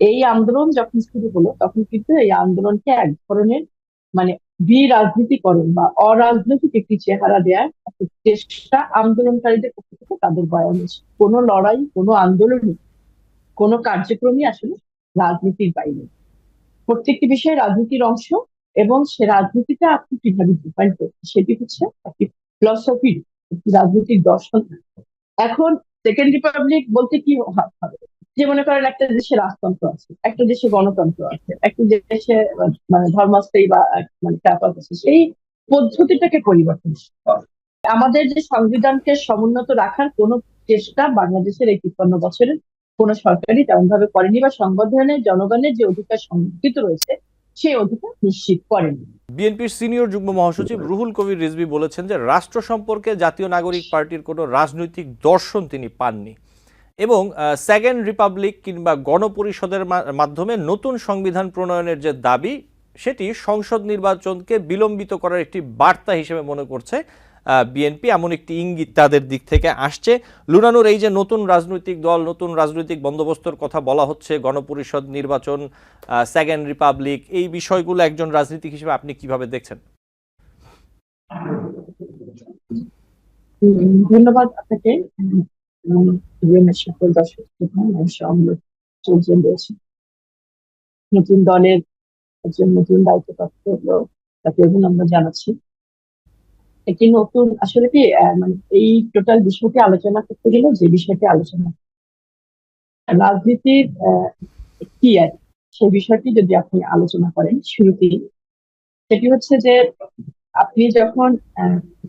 এই আন্দোলন যখন শুরু হলো, তখন কিন্তু এই আন্দোলনকে এক ধরনের মানে বিরাজনীতিকরণ বা অরাজনৈতিক একটি চেহারা একটা চেষ্টা আন্দোলনকারীদের পক্ষ থেকে তাদের বয়ান কোনো লড়াই, কোনো আন্দোলনই, কোনো কার্যক্রমই আসলে রাজনীতির বাইরে। প্রত্যেকটি বিষয়ে রাজনীতির অংশ এবং সে রাজনীতিটা আপনি কীভাবে ডিফাইন করছেন সেটি হচ্ছে একটি ফিলসফি রাজনৈতিক দর্শন। এখন সেকেন্ড রিপাবলিক বলতে কি হবে? যে মনে করেন একটা দেশে রাজতন্ত্র আছে, একটা দেশে গণতন্ত্র আছে, একটা দেশে মানে ধর্মস্থায়ী বা মানে ক্যাপাস আছে, সেই পদ্ধতিটাকে পরিবর্তন আমাদের যে সংবিধানকে সমুন্নত রাখার কোন চেষ্টা বাংলাদেশের এই তিপ্পান্ন বছরের কোন সরকারই তেমন ভাবে করেনি বা সংবিধানে, জনগণের যে অধিকার সংরক্ষিত রয়েছে, সেই অধিকার নিশ্চিত করেনি। বিএনপির সিনিয়র যুগ্ম মহাসচিব রুহুল কবির রিজভি বলেছেন যে, রাষ্ট্র সম্পর্কে জাতীয় নাগরিক পার্টির কোনো রাজনৈতিক দর্শন তিনি পাননি। এবং সেকেন্ড রিপাবলিক কিংবা গণপরিষদের মাধ্যমে নতুন সংবিধান প্রণয়নের যে দাবি, সেটি সংসদ নির্বাচনকে বিলম্বিত করার একটি বার্তা হিসেবে মনে করছে বিএনপি। এমন একটি ইঙ্গিত তাদের দিক থেকে আসছে। লুনানুর, এই যে নতুন রাজনৈতিক দল, নতুন রাজনৈতিক বন্দোবস্তর কথা বলা হচ্ছে, গণপরিষদ নির্বাচন সেকেন্ড রিপাবলিক, এই বিষয়গুলো একজন রাজনীতিক হিসেবে আপনি কীভাবে দেখছেন? ধন্যবাদ আপনাকে। নতুন দলের একজন নতুন দায়িত্বপ্রাপ্ত অভিনন্দন জানাচ্ছি একটি নতুন আসলে কি মানে এই টোটাল বিষয়টি আলোচনা করতে যে বিষয়টি আলোচনা রাজনীতির কি সেই বিষয়টি যদি আপনি আলোচনা করেন, শুরুতেই। সেটি হচ্ছে যে আপনি যখন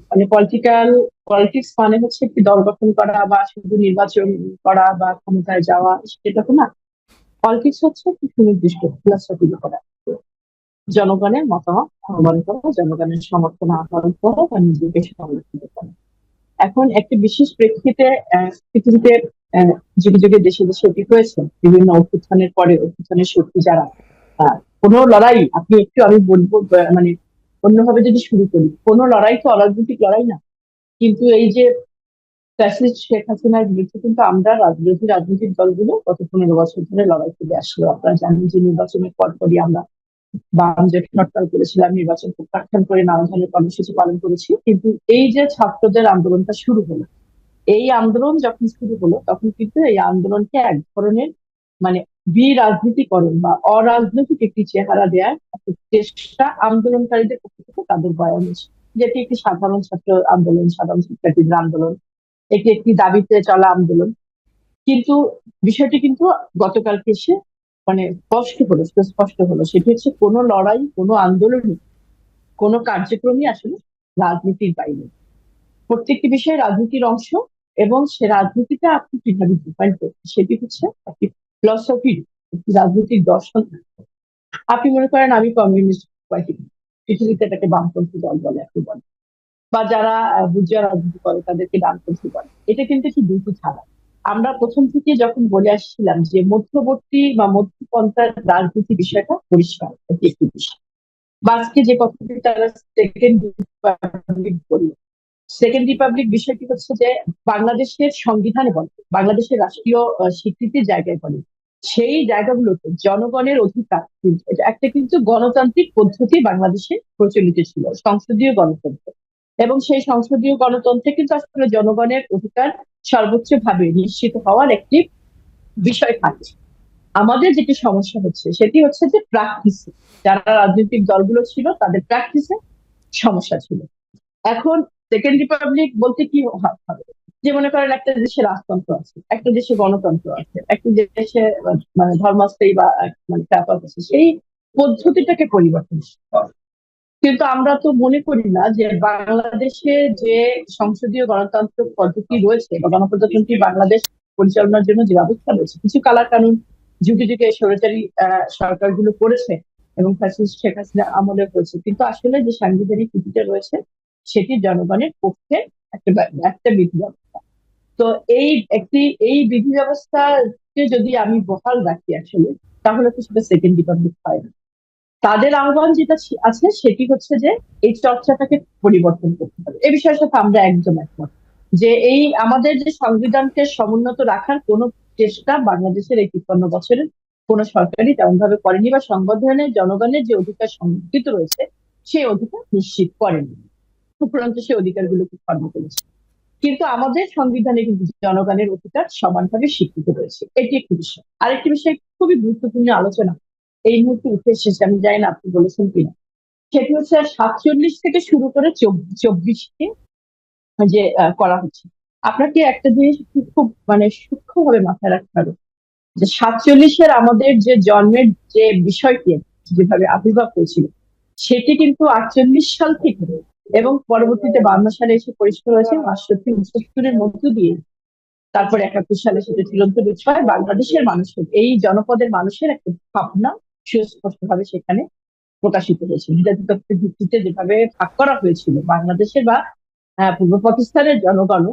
মানে পলিটিক্যাল পলিটিক্স মানে হচ্ছে একটি দল গঠন করা বা শুধু নির্বাচন করা বা ক্ষমতায় যাওয়া, সেটা তো না। পলিটিক্স হচ্ছে একটি সুনির্দিষ্ট ফিলসফি করা জনগণের মতামত আহ্বান করা, জনগণের সমর্থন আহ্বান করা বা নিজেকে সংরক্ষিত করা। এখন একটি বিশেষ প্রেক্ষিতে পৃথিবীতে যুগে যুগে দেশে দেশে এটি হয়েছে, বিভিন্ন অভ্যুত্থানের পরে অভ্যুত্থানের শক্তি যারা কোন লড়াই, আপনি একটু আমি বলব মানে অন্যভাবে যদি শুরু করি, কোনো লড়াই তো অরাজনৈতিক লড়াই না। কিন্তু এই যে ফ্যাসিস্ট শেখ হাসিনার বিরুদ্ধে কিন্তু আমরা রাজনৈতিক রাজনৈতিক দলগুলো গত পনেরো বছর ধরে লড়াই করে আসলো। আপনারা জানেন যে নির্বাচনের পরপরই আমরা বাম জোট হরতাল করেছিলাম, নির্বাচন প্রত্যাখ্যান করে নানা ধরনের কর্মসূচি পালন করেছি। কিন্তু এই যে ছাত্রদের আন্দোলনটা শুরু হলো, এই আন্দোলন যখন শুরু হলো, তখন কিন্তু এই আন্দোলনকে এক ধরনের মানে বিরাজনীতিকরণ বা অরাজনৈতিক একটি চেহারা একটা চেষ্টা আন্দোলনকারীদের পক্ষ থেকে তাদের বয়ান যেটি একটি সাধারণ ছাত্র আন্দোলন, সাধারণ শিক্ষার্থীদের আন্দোলন। এটি একটি দাবিতে চলা আন্দোলন। কিন্তু বিষয়টি কিন্তু গতকালকে এসে মানে স্পষ্ট হলো স্পষ্ট হলো। সেটি হচ্ছে কোনো লড়াই, কোনো আন্দোলনই, কোনো কার্যক্রমই আসলে রাজনীতির বাইরে। প্রত্যেকটি বিষয়ে রাজনীতির অংশ এবং সে রাজনীতিটা আপনি কীভাবে ডিফাইন করছেন সেটি হচ্ছে একটি ফিলসফি রাজনৈতিক দর্শন। আপনি মনে করেন আমি কমিউনিস্ট পার্টি পৃথিবীতে এটাকে বামপন্থী দল বলে একটু বলে বা যারা বুঝিয়া রাজনীতি করে, তাদেরকে ডানপন্থী বলে। এটা কিন্তু একটি দুটি ছাড়া আমরা প্রথম থেকে যখন বলে আসছিলাম যে মধ্যবর্তী বা মধ্যপন্থার রাজনীতি বিষয়টা পরিষ্কার একটি বিষয়। বা আজকে যে কথাটি তারা সেকেন্ড রিপাবলিক সেকেন্ড রিপাবলিক বিষয়টি হচ্ছে যে বাংলাদেশের সংবিধানে বলে, বাংলাদেশের রাষ্ট্রীয় স্বীকৃতির জায়গায় বলে। সেই জায়গাগুলোতে জনগণের অধিকার একটা কিন্তু গণতান্ত্রিক পদ্ধতি বাংলাদেশে প্রচলিত ছিল, সংসদীয় গণতন্ত্র। এবং সেই সংসদীয় গণতন্ত্রে কিন্তু আসলে জনগণের অধিকার সর্বোচ্চ ভাবে নিশ্চিত হওয়ার একটি বিষয় থাকছে আমাদের যেটি সমস্যা হচ্ছে, সেটি হচ্ছে যে প্র্যাকটিস যারা রাজনৈতিক দলগুলো ছিল, তাদের প্র্যাকটিসে সমস্যা ছিল। এখন সেকেন্ড রিপাবলিক বলতে কি হবে? যে মনে করেন একটা দেশে রাজতন্ত্র আছে, একটা দেশে গণতন্ত্র আছে, একটা দেশে মানে ধর্মস্থায়ী বা মানে আছে, সেই পদ্ধতিটাকে পরিবর্তন কিন্তু আমরা তো মনে করি না যে বাংলাদেশে যে সংসদীয় গণতান্ত্র পদ্ধতি রয়েছে বা গণপ্রজাতন্ত্রী বাংলাদেশ পরিচালনার জন্য যে ব্যবস্থা রয়েছে, কিছু কালার কানুন যুগে যুগে সরকারি সরকারগুলো করেছে এবং শেখ হাসিনা আমলে হয়েছে কিন্তু আসলে যে সাংবিধানিক নীতিটা রয়েছে, সেটি জনগণের পক্ষে একটা একটা বিধি ব্যবস্থা। তো এই একটি, এই বিধি ব্যবস্থাকে যদি আমি বহাল রাখি আসলে, তাহলে তো সেটা সেকেন্ড রিপাবলিক হয় না। তাদের আহ্বান যেটা আছে সেটি হচ্ছে যে এই চর্চাটাকে পরিবর্তন করতে হবে। এ বিষয়ের সাথে আমরা একদম একমত যে এই আমাদের যে সংবিধানকে সমুন্নত রাখার কোন চেষ্টা বাংলাদেশের এই তিপ্পান্ন বছরের কোনো সরকারই তেমন ভাবে করেনি বা সংবিধানের জনগণের যে অধিকার সংরক্ষিত রয়েছে, সেই অধিকার নিশ্চিত করেনি। উপরন্ত সেই অধিকারগুলোকে খর্ব করেছে। কিন্তু আমাদের সংবিধানে কিন্তু জনগণের অধিকার সমানভাবে স্বীকৃত রয়েছে। এটি একটি বিষয়। আরেকটি বিষয়, খুবই গুরুত্বপূর্ণ আলোচনা। এই মুহূর্তে উঠে এসেছে, আমি জানি না আপনি বলেছেন কিনা। সেটি হচ্ছে সাতচল্লিশ থেকে শুরু করে চব্বিশকে যে করা হচ্ছে। আপনাকে একটা জিনিস খুব খুব মানে সূক্ষ্মভাবে মাথায় রাখতে হবে। যে সাতচল্লিশের আমাদের যে জন্মের যে বিষয়টি, যেভাবে আবির্ভাব হয়েছিল, সেটি কিন্তু আটচল্লিশ সাল থেকে এবং পরবর্তীতে বান্ন সালে এসে পরিষ্কার হয়েছে বাষট্টি উনসত্তরের মধ্য দিয়ে। তারপরে একাত্তর সালে সেটা চিরন্ত রূপ পায় বাংলাদেশের মানুষের। এই জনপদের মানুষের একটা ভাবনা সুস্পষ্টভাবে সেখানে প্রকাশিত হয়েছে। জাতিতত্ত্বের ভিত্তিতে যেভাবে ভাগ করা হয়েছিল বাংলাদেশের বা পূর্ব পাকিস্তানের জনগণ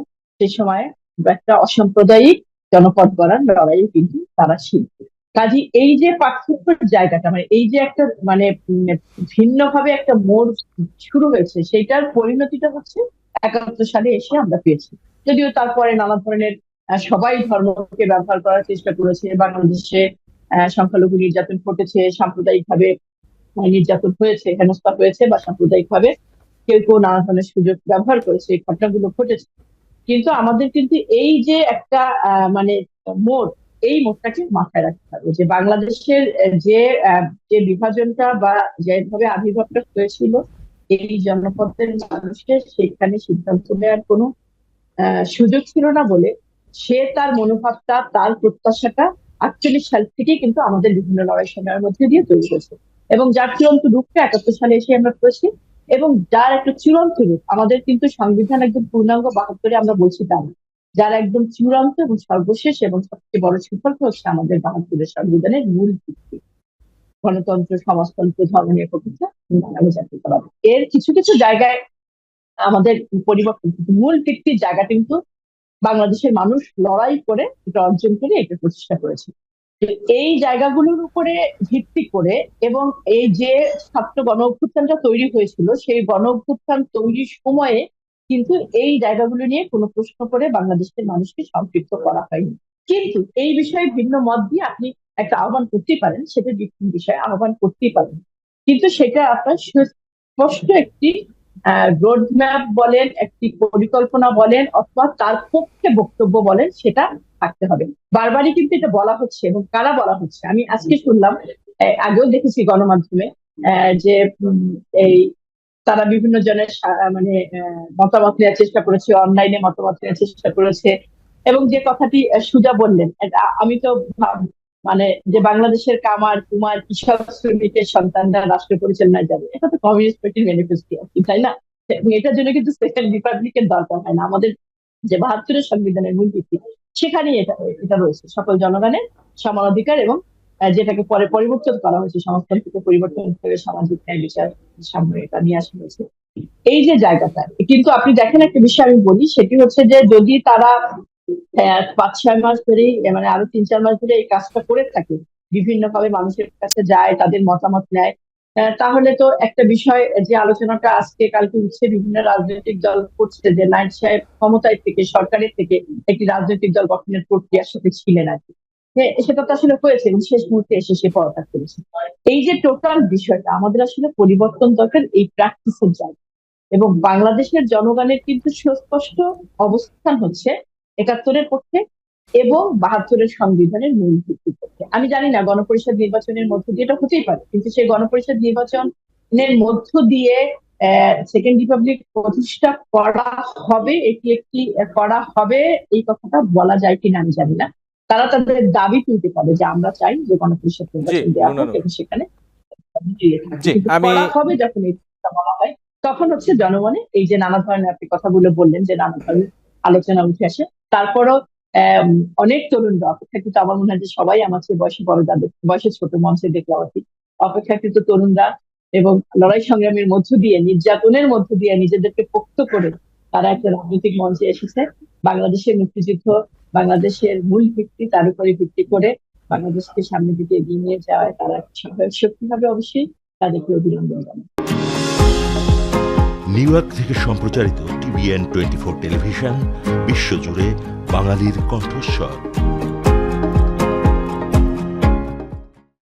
সে সময় একটা অসাম্প্রদায়িক জনপদ গড়ার লড়াইয়ে কিন্তু তারা শিল্পী। কাজী এই যে পার্থক্যের জায়গাটা মানে এই যে একটা মানে ভিন্ন ভাবে একটা মোড় শুরু হয়েছে, সেইটার পরিণতিটা হচ্ছে একাত্তর সালে এসে আমরা পেয়েছি। যদিও তারপরে নানা ধরনের সবাই ধর্মকে ব্যবহার করার চেষ্টা করেছে, বাংলাদেশে সংখ্যালঘু নির্যাতন ঘটেছে সাম্প্রদায়িক ভাবে নির্যাতন হয়েছে, হেনস্থা হয়েছে বা সাম্প্রদায়িক ভাবে কেউ কেউ নানা ধরনের সুযোগ ব্যবহার করেছে, এই ঘটনাগুলো ঘটেছে। কিন্তু আমাদের কিন্তু এই যে একটা মানে মোড় এই মোড়টাকে মাথায় রাখতে হবে যে বাংলাদেশের যে যে বিভাজনটা বা যেভাবে আবির্ভাবটা হয়েছিল, এই জনপদের মানুষের সেখানে সিদ্ধান্ত নেওয়ার কোনো সুযোগ ছিল না বলে সে তার মনোভাবটা, তার প্রত্যাশাটা আটচল্লিশ সাল থেকে কিন্তু আমাদের বিভিন্ন লড়াই সময়ের মধ্যে দিয়ে তৈরি হয়েছে এবং যার চূড়ান্ত রূপটা একাত্তর সালে এসে আমরা পেয়েছি এবং যার একটা চূড়ান্ত রূপ, আমাদের কিন্তু সংবিধান একদম পূর্ণাঙ্গ বাহাত্তরে আমরা বলছি তা না। যার একদম চূড়ান্ত এবং সর্বশেষ এবং সবচেয়ে বড় সুফলটা হচ্ছে আমাদের বাহাত্তরের সংবিধানের মূল ভিত্তি। গণতন্ত্র, সমাজতন্ত্র ধর্ম নিরপেক্ষ বাঙালি জাতীয়তাবাদ। এর কিছু কিছু জায়গায় আমাদের পরিবর্তন মূল ভিত্তির জায়গা কিন্তু বাংলাদেশের মানুষ লড়াই করে এটা অর্জন করে এটা প্রতিষ্ঠা করেছে। এই জায়গাগুলোর উপরে ভিত্তি করে এবং এই যে ছাত্র গণ অভ্যুত্থানটা তৈরি হয়েছিল, সেই গণ অভ্যুত্থান তৈরির সময়ে কিন্তু এই জায়গাগুলো নিয়ে কোনো প্রশ্ন করে বাংলাদেশের মানুষকে সম্পৃক্ত করা হয়নি। কিন্তু এই বিষয়ে ভিন্ন মত দিয়ে আপনি একটা আহ্বান করতেই পারেন, সেটা বিভিন্ন বিষয়ে আহ্বান করতেই পারেন। কিন্তু সেটা আপনার সুস্পষ্ট একটি রোড ম্যাপ বলেন, একটি পরিকল্পনা বলেন, অথবা তার পক্ষে বক্তব্য বলেন, সেটা থাকতে হবে। বারবারই কিন্তু এটা বলা হচ্ছে এবং কারা বলা হচ্ছে? আমি আজকে শুনলাম আগেও দেখেছি গণমাধ্যমে যে এই তারা বিভিন্ন জনের মানে মতামত নেওয়ার চেষ্টা করেছে অনলাইনে মতামত নেওয়ার চেষ্টা করেছে। এবং যে কথাটি সুজা বললেন আমি তো মানে যে বাংলাদেশের কামার, কুমার, কৃষক শ্রমিকের সন্তানরা রাষ্ট্র পরিচালনায় যাবে, এটা তো কমিউনিস্ট পার্টির ম্যানিফেস্টো তাই না? এটার জন্য কিন্তু সেকেন্ড রিপাবলিকের দরকার হয় না। আমাদের যে বাহাত্তরের সংবিধানের মূল ভিত্তি, সেখানেই এটা এটা রয়েছে। সকল জনগণের সমান অধিকার এবং যেটাকে পরে পরিবর্তন করা হয়েছে সমাজতন্ত্রকে পরিবর্তন করে সামাজিক ন্যায় বিচার সামনে এটা নিয়ে আসা হয়েছে। এই যে জায়গাটা, কিন্তু আপনি দেখেন একটা বিষয় আমি বলি, সেটি হচ্ছে যে যদি তারা পাঁচ, ছয় মাস ধরেই মানে আরও তিন, চার মাস ধরে এই কাজটা করে থাকে বিভিন্ন ভাবে মানুষের কাছে যায়, তাদের মতামত নেয় তাহলে তো একটা বিষয় যে আলোচনাটা আজকে, কালকে উঠছে বিভিন্ন রাজনৈতিক দল করছে যে নাইট সাহেব ক্ষমতায় থেকে, সরকারের থেকে একটি রাজনৈতিক দল গঠনের প্রক্রিয়ার সাথে ছিলেন আর কি। সেটা তো আসলে হয়েছে, এবং শেষ মুহূর্তে এসে সে পদত্যাগ করেছে এই যে টোটাল বিষয়টা, আমাদের আসলে পরিবর্তন দরকার এই প্র্যাকটিসের জায়গা এবং বাংলাদেশের জনগণের কিন্তু সুস্পষ্ট অবস্থান হচ্ছে একাত্তরের পক্ষে এবং বাহাত্তরের সংবিধানের মূল ভিত্তির পক্ষে। আমি জানি না গণপরিষদ নির্বাচনের মধ্য দিয়ে, এটা হতেই পারে, কিন্তু সেই গণপরিষদ নির্বাচনের মধ্য দিয়ে সেকেন্ড রিপাবলিক প্রতিষ্ঠা করা হবে, এটি একটি করা হবে, এই কথাটা বলা যায় কিনা আমি জানি না। তারা তাদের দাবি তুলতে পারে যে আমরা চাই যে গণপরিষদ নির্বাচন দেওয়া হোক এবং সেখানে হবে যখন এই বলা হয় তখন হচ্ছে জনগণে এই যে নানা ধরনের আপনি কথাগুলো বললেন যে নানা ধরনের আলোচনা উঠে আসে। তারপরও অনেক তরুণরা অপেক্ষাকৃত আমার মনে হয় যে সবাই আমার চেয়ে বয়সে বড় যাদের বয়সে ছোট মঞ্চে দেখলাম আর কি অপেক্ষাকৃত তরুণরা এবং লড়াই সংগ্রামের মধ্য দিয়ে নির্যাতনের মধ্য দিয়ে নিজেদেরকে পোক্ত করে তারা একটা রাজনৈতিক মঞ্চে এসেছে। বাংলাদেশের মুক্তিযুদ্ধ বাংলাদেশের মূল ভিত্তি, তার উপরে ভিত্তি করে বাংলাদেশকে সামনে দিকে এগিয়ে নিয়ে যাওয়ায় তারা শক্তি হবে অবশ্যই। তাদেরকে অভিনন্দন জানাই। নিউ ইয়র্ক থেকে সম্প্রচারিত টিভিএন টোয়েন্টি ফোর টেলিভিশন, বিশ্বজুড়ে বাঙালির কণ্ঠস্বর।